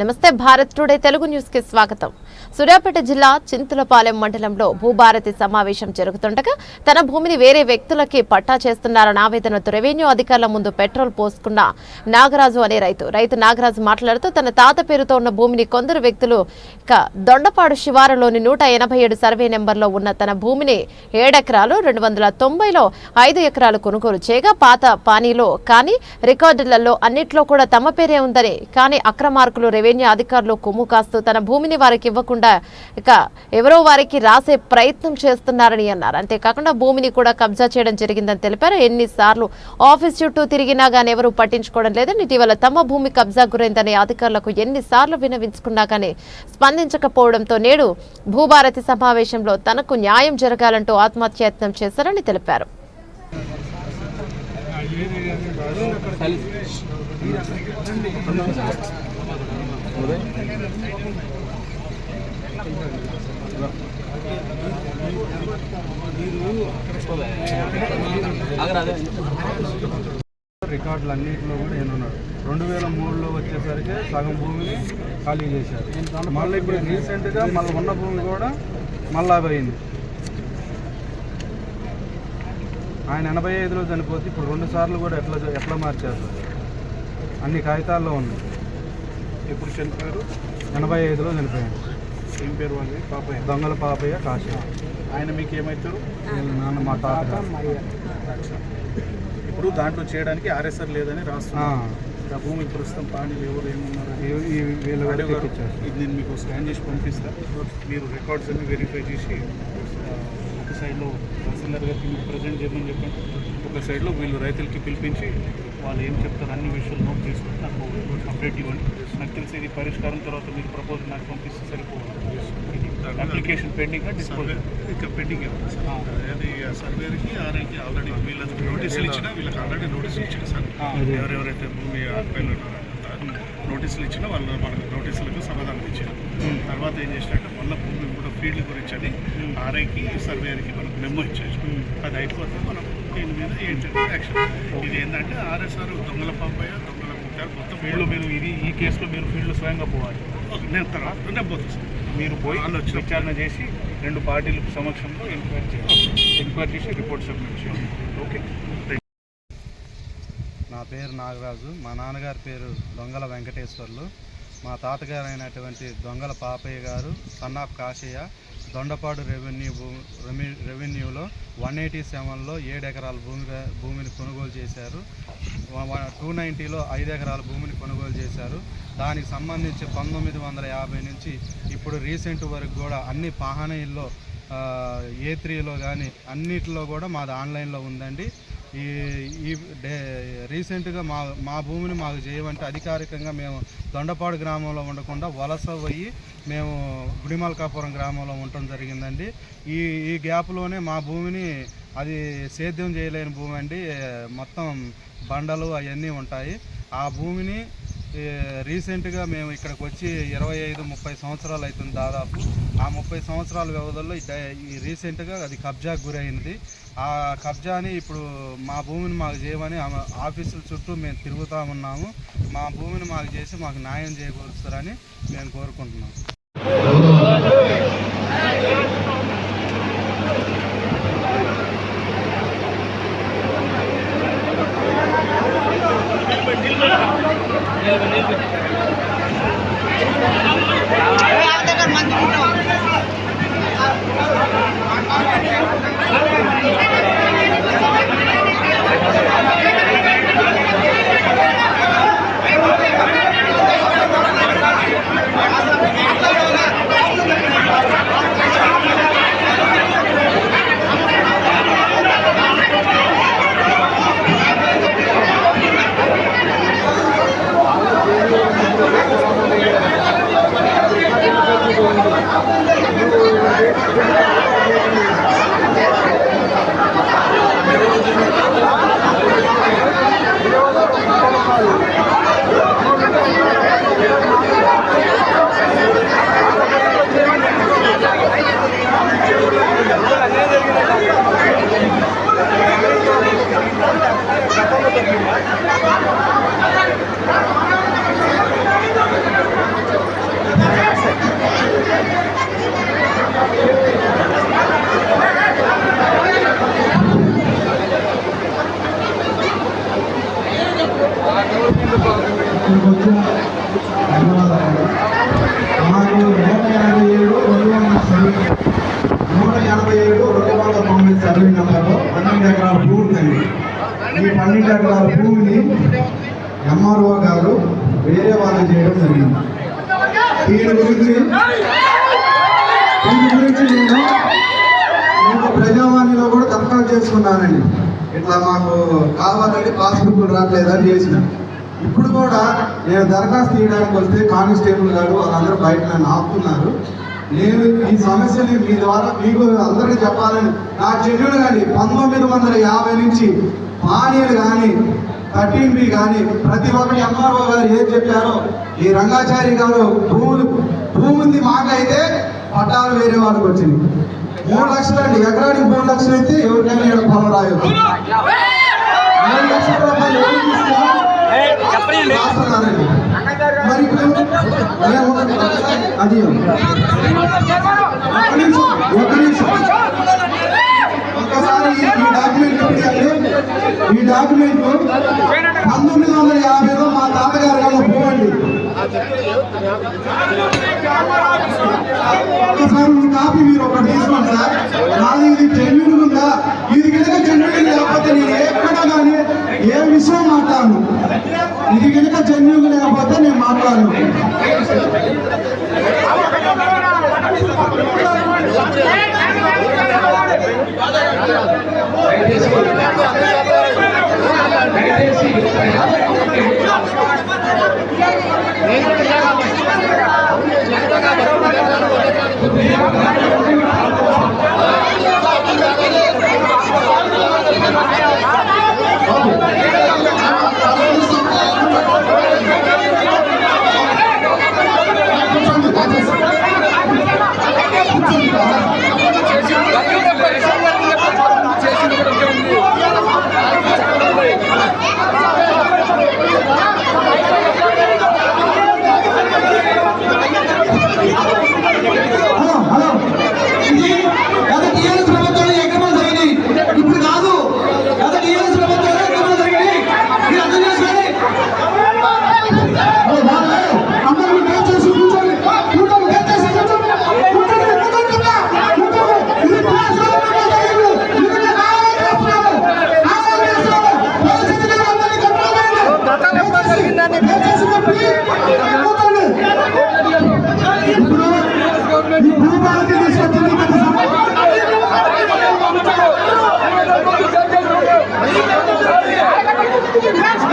నమస్తే భారత్ టుడే తెలుగు న్యూస్కి స్వాగతం. సూర్యాపేట జిల్లా చింతలపాలెం మండలంలో భూభారతి సమావేశం జరుగుతుండగా తన భూమిని వేరే వ్యక్తులకి పట్టా చేస్తున్నారన్న ఆవేదనతో రెవెన్యూ అధికారుల ముందు పెట్రోల్ పోసుకున్న నాగరాజు అనే రైతు. రైతు నాగరాజు మాట్లాడుతూ తన తాత పేరుతో ఉన్న భూమిని కొందరు వ్యక్తులు ఇక దొండపాడు శివారులోని నూట ఎనభై ఏడు సర్వే నెంబర్లో ఉన్న తన భూమిని ఏడెకరాలు రెండు వందల తొంభైలో ఐదు ఎకరాలు కొనుగోలు చేయగా పాత పానీలో కానీ రికార్డులలో అన్నిట్లో కూడా తమ పేరే ఉందని కానీ అక్రమార్కులు రెవెన్యూ అధికారులు కొమ్ము కాస్తూ తన భూమిని వారికి ఇవ్వకుండా ఇక ఎవరో వారికి రాసే ప్రయత్నం చేస్తున్నారని అన్నారు. అంతేకాకుండా భూమిని కూడా కబ్జా చేయడం జరిగిందని తెలిపారు. ఎన్నిసార్లు ఆఫీస్ చుట్టూ తిరిగినా కానీ ఎవరూ పట్టించుకోవడం లేదని ఇటీవల తమ భూమి కబ్జా గురైందని అధికారులకు ఎన్నిసార్లు వినవించుకున్నా కానీ స్పందించకపోవడంతో నేడు భూభారతి సమావేశంలో తనకు న్యాయం జరగాలంటూ ఆత్మహత్యయత్నం చేశారని తెలిపారు. రికార్డులు అన్నింటిలో కూడా ఈయన ఉన్నాడు. రెండు వేల మూడులో వచ్చేసరికి సగం భూమిని ఖాళీ చేశారు. మళ్ళీ ఇప్పుడు రీసెంట్గా మళ్ళీ ఉన్న భూమి కూడా మళ్ళా పోయింది. ఆయన ఎనభై ఐదులో చనిపోతే ఇప్పుడు రెండు సార్లు కూడా ఎట్లా ఎట్లా మార్చారు? అన్ని కాగితాల్లో ఉంది ఎప్పుడు చనిపోయారు? ఎనభై ఐదులో చనిపోయాడు. ఏం పేరు వాళ్ళది? పాపయ్య. దొంగల పాపయ్య కాశీ. ఆయన మీకు ఏమవుతారు వీళ్ళ నాన్న మా తాత ఇప్పుడు దాంట్లో చేయడానికి ఆర్ఎస్ఆర్ లేదని రాస్తున్నారు. ఆ. భూమి ప్రస్తుతం పాణిలు ఎవరు ఏమున్నారు ఇది నేను మీకు స్కాన్ చేసి పంపిస్తా. మీరు రికార్డ్స్ అన్ని వెరిఫై చేసి ఒక సైడ్లో తహసీల్దార్ గారికి ప్రజెంట్ చేయమని చెప్పండి. ఒక సైడ్లో వీళ్ళు రైతులకి పిలిపించి వాళ్ళు ఏం చెప్తారు అన్ని విషయాలు నోట్ చేసుకుని నాకు అప్డేట్ ఇవ్వండి. నాకు తెలిసి ఇది పరిష్కారం తర్వాత మీరు ప్రపోజల్ నాకు పంపిస్తే సరిపోవాలి అప్లికేషన్ పెండింగ్ డిస్పోజ్ ఇంకా పెండింగ్ అది సర్వేకి ఆర్ఐకి ఆల్రెడీ వీళ్ళకి నోటీసులు ఇచ్చినా వీళ్ళకి ఆల్రెడీ నోటీసులు ఇచ్చిన సార్. ఎవరెవరైతే భూమి నోటీసులు ఇచ్చినా వాళ్ళు మనకు నోటీసులకు సమాధానం ఇచ్చారు. తర్వాత ఏం చేసినట్టు మళ్ళీ భూమి కూడా ఫీల్డ్ గురించి అని ఆర్ఐకి సర్వేయర్కి మనకు మెమో ఇచ్చారు. అది అయిపోతే మనం దీని మీద ఏంటంటే యాక్షన్. ఇది ఏంటంటే ఆర్ఎస్ఆర్ దొంగల పాపయ్య దొంగల ముట్టారు మొత్తం ఫీల్డ్ మీరు ఇది ఈ కేసులో మీరు ఫీల్డ్ స్వయంగా పోవాలి. నేను తర్వాత నేను పోతాను మీరు పోయి విచారణ చేసి రెండు పార్టీల సమక్షంలో ఎంక్వైరీ చేయాలి ఎంక్వైరీ చేసి రిపోర్ట్ సబ్మిట్ చేయాలి ఓకే? నా పేరు నాగరాజు. మా నాన్నగారి పేరు దొంగల వెంకటేశ్వర్లు. మా తాతగారు అయినటువంటి దొంగల పాపయ్య గారు son of Kasayya Dondapadu revenue భూమి రెవెన్యూలో వన్ ఎయిటీ సెవెన్లో ఏడు ఎకరాల భూమి భూమిని కొనుగోలు చేశారు. టూ నైంటీలో ఐదు ఎకరాల భూమిని కొనుగోలు చేశారు. దానికి సంబంధించి పంతొమ్మిది వందల యాభై నుంచి ఇప్పుడు రీసెంట్ వరకు కూడా అన్ని పాహనీల్లో ఏ త్రీలో కానీ అన్నిటిలో కూడా మాది ఆన్లైన్లో ఉందండి. ఈ ఈ డే రీసెంట్గా మా మా భూమిని మాకు చేయమంటే అధికారికంగా మేము దొండపాడు గ్రామంలో ఉండకుండా వలస పోయి మేము గుడిమల్కాపురం గ్రామంలో ఉండటం జరిగిందండి. ఈ ఈ గ్యాప్లోనే మా భూమిని అది సేద్యం చేయలేని భూమి అండి. మొత్తం బండలు అవన్నీ ఉంటాయి. ఆ భూమిని రీసెంట్గా మేము ఇక్కడికి వచ్చి ఇరవై ఐదు ముప్పై సంవత్సరాలు అవుతుంది దాదాపు. ఆ ముప్పై సంవత్సరాల వ్యవధిలో ఈ రీసెంట్గా అది కబ్జాకు గురైంది. ఆ కబ్జాని ఇప్పుడు మా భూమిని మాకు చేయమని ఆమె ఆఫీసుల చుట్టూ మేము తిరుగుతూ ఉన్నాము. మా భూమిని మాకు చేసి మాకు న్యాయం చేకూరుస్తారని మేము కోరుకుంటున్నాం. ఎకరాల భూమిని ఎంఆర్ఓ గారు వేరే వాళ్ళు చేయడం జరిగింది. దీని గురించి దీని గురించి నేను నేను ప్రజావాణిలో కూడా దరఖాస్తు చేసుకున్నానండి. ఇట్లా మాకు కావాలంటే పాస్బుక్ రావట్లేదని చేసిన. ఇప్పుడు కూడా నేను దరఖాస్తు తీయడానికి వస్తే కానిస్టేబుల్ గారు వాళ్ళందరూ బయట నన్ను ఆపుతున్నారు. నేను ఈ సమస్యని మీ ద్వారా మీకు అందరికీ చెప్పాలని నా చెల్లెలు కానీ పంతొమ్మిది వందల యాభై నుంచి పానీయులు కానీ థర్టీన్ బి కానీ ప్రతి ఒక్కటి ఎంఆర్ఓ గారు ఏం చెప్పారో ఈ రంగాచారి గారు భూములు భూముంది మాకైతే పట్టాలు వేరే వాళ్ళకి వచ్చింది. మూడు లక్షలు అండి ఎకరానికి మూడు లక్షలు అయితే ఎవరికైనా ఇక్కడ పొలం రాయొచ్చు. మూడు లక్షల రూపాయలు ఎవరు తీసుకున్నా రాస్తున్నారండి. మరి అది ఒక నిమిషం. ఒకసారి ఈ డాక్యుమెంట్ ఇప్పించండి ఈ డాక్యుమెంట్ పంతొమ్మిది వందల యాభైలో మా తాతగారు గారు పోవండి ఒకసారి ఈ కాపీ మీరు ఒకటి తీసుకోండి సార్. నాది ఇది జెన్యున్ ఉందా? ఇది కనుక జెన్యున్ లేకపోతే నేను ఎక్కడ కానీ ఏ విషయం మాట్లాడను. ఇది కనుక జెన్యున్ లేకపోతే నేను మాట్లాడను దయచేసి